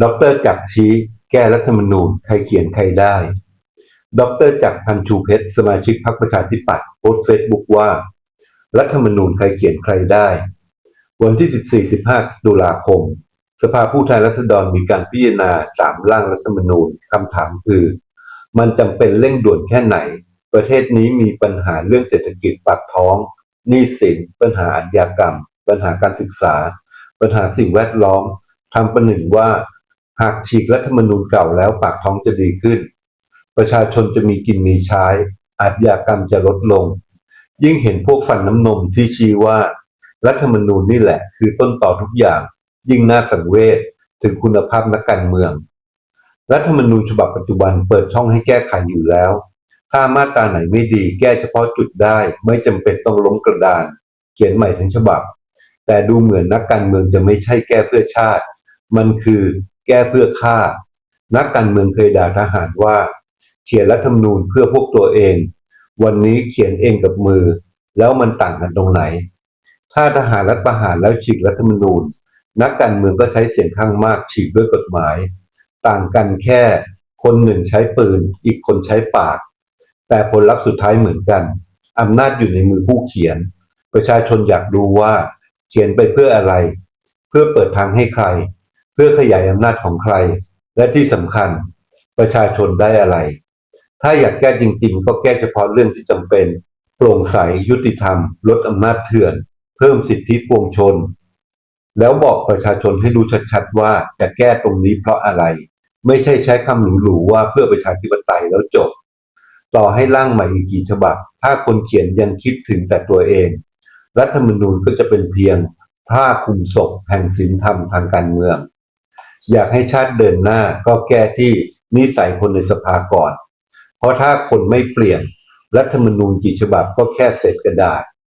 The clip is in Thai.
ดอกเตอรจักรชี้แก้รัฐธรรมนูญใครเขียนใครได้ดอกเตอรจักรพันชูเพชรสมาชิกพรรคประชาธิปัตย์โพสต์เฟซบุ๊กว่า รัฐธรรมนูญใครเขียนใครได้ วันที่ 14-15 ตุลาคม สภาผู้แทนราษฎรมีการพิจารณาสามร่างรัฐธรรมนูญคำถามคือ มันจำเป็นเร่งด่วนแค่ไหน ประเทศนี้มีปัญหาเรื่องเศรษฐกิจปากท้องหนี้สินปัญหาอาชญากรรม ปัญหาการศึกษา ปัญหาสิ่งแวดล้อมทำประหนึ่งว่า หากฉีกรัฐธรรมนูญเก่าแล้วปากท้องจะดีขึ้น ประชาชนจะมีกินมีใช้ อาชญากรรมจะลดลง ยิ่งเห็นพวกฟันน้ำนมที่ชี้ว่า รัฐธรรมนูญนี่แหละ คือต้นต่อทุกอย่าง ยิ่งน่าสังเวชถึงคุณภาพนักการเมือง รัฐธรรมนูญฉบับปัจจุบันเปิดช่องให้แก้ไขอยู่แล้ว ถ้ามาตราไหนไม่ดีแก้เฉพาะจุดได้ ไม่จำเป็นต้องล้มกระดาน เขียนใหม่ทั้งฉบับ แต่ดูเหมือนนักการเมืองจะไม่ใช่แก้เพื่อชาติ มันคือ แก้เพื่อฆ่า นักการเมืองเคยด่าทหารว่า เขียนรัฐธรรมนูญเพื่อพวกตัวเอง วันนี้เขียนเองกับมือ แล้วมันต่างกันตรงไหน ถ้าทหารรัฐประหารแล้วฉีกรัฐธรรมนูญ นักการเมืองก็ใช้เสียงข้างมากฉีกด้วยกฎหมาย ต่างกันแค่คนหนึ่งใช้ปืน อีกคนใช้ปาก แต่ผลลัพธ์สุดท้ายเหมือนกันอำนาจอยู่ในมือผู้เขียน ประชาชนอยากรู้ว่า เขียนไปเพื่ออะไร เพื่อเปิดทางให้ใคร เพื่อขยายอำนาจของใคร และที่สำคัญประชาชนได้อะไร ถ้าอยากแก้จริง ๆ ก็แก้เฉพาะเรื่องที่จำเป็น โปร่งใสยุติธรรม ลดอำนาจเถื่อน เพิ่มสิทธิปวงชน แล้วบอกประชาชนให้รู้ชัดๆว่าจะแก้ตรงนี้เพราะอะไร ไม่ใช่ใช้คำหรูๆว่าเพื่อประชาธิปไตยแล้วจบ ต่อให้ร่างใหม่อีกกี่ฉบับ ถ้าคนเขียนยังคิดถึงแต่ตัวเอง รัฐธรรมนูญก็จะเป็นเพียงผ้าคลุมศพแห่งศีลธรรมทางการเมือง อยากให้ชาติเดินหน้าก็แก้ที่นิสัยคนในสภาก่อน เพราะถ้าคนไม่เปลี่ยนรัฐธรรมนูญกี่ฉบับก็แค่เศษกระดาษ